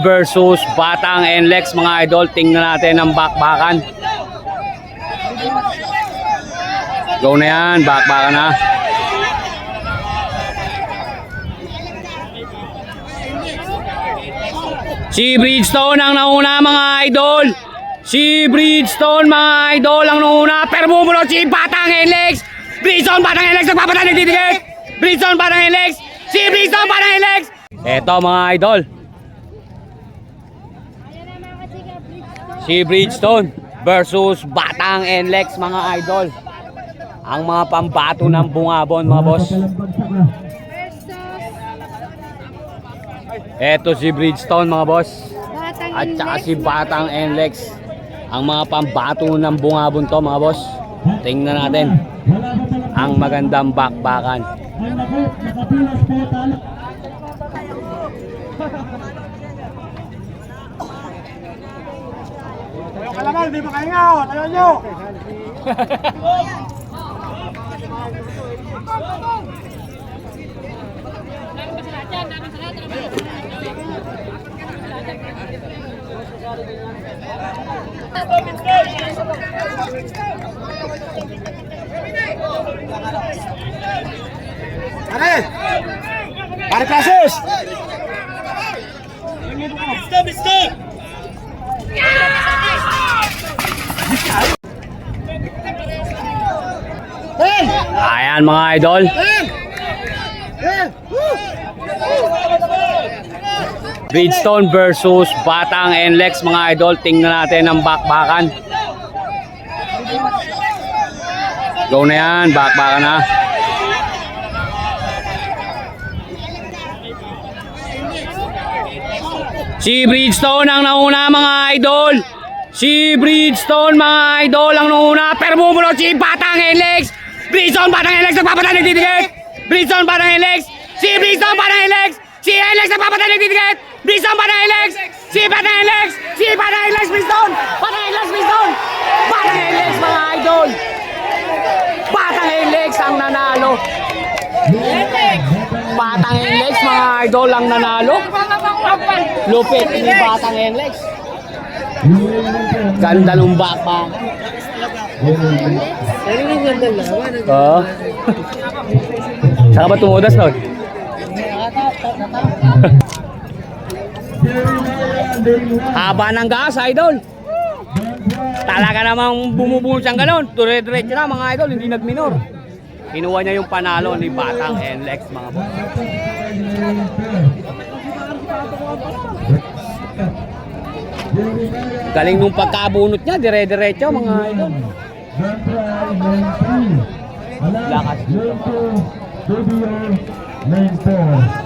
versus Batang NLEX mga idol. Tingnan natin ang bakbakan. Go na yan, bakbakan na. Si Bridgestone ang nauna mga idol. Si Bridgestone mga idol ang nauna. Pero bumunod si Batang NLEX. Bridgestone Batang NLEX nagpapatay nagtitigit. Bridgestone Batang NLEX. Si Bridgestone Batang NLEX. Eto mga idol. Si Bridgestone versus Batang NLEX mga idol. Ang mga pambato ng bungabon mga boss. Eto si Bridgestone mga boss. At saka si Batang NLEX. Ang mga pambato ng bungabon to mga boss. Tingnan natin. Ang magandang bakbakan. Kalaman, di makahinga o. Tayo nyo. Pare! Pare Francis! Stop, stop! Hey! Ayan mga idol. Bridgestone versus Batang NLEX mga idol. Tingnan natin ang bakbakan. Go na yan, bakbakan na. Si Bridgestone ang nauna mga idol. Si Bridgestone mga idol ang nauna. Pero bumunod si Batang NLEX. Bridgestone Batang NLEX nagpapatay nagtitigit. Bridgestone Batang NLEX. Si Bridgestone Batang NLEX. Si NLEX nagpapatay nagtitigit. Bridgestone Batang NLEX. Si Batang NLEX. Si Batang NLEX Bridgestone. Batang NLEX Bridgestone. Batang NLEX mga idol. Batang NLEX ang nanalo. Batang NLEX mga idol ang nanalo. Lupit ni Batang NLEX. Ganda ng bakbak. Oo. Saka ba tumudas nun? Haba ng gas, idol. Talaga namang bumubuhos siyang ganon. Dire-diretso na mga idol, hindi nagminor. Kinuha niya yung panalo ni Batang NLEX mga boss. Galing nung pagkabunot niya, dire-diretso mga idol. Lakas. Lane 4.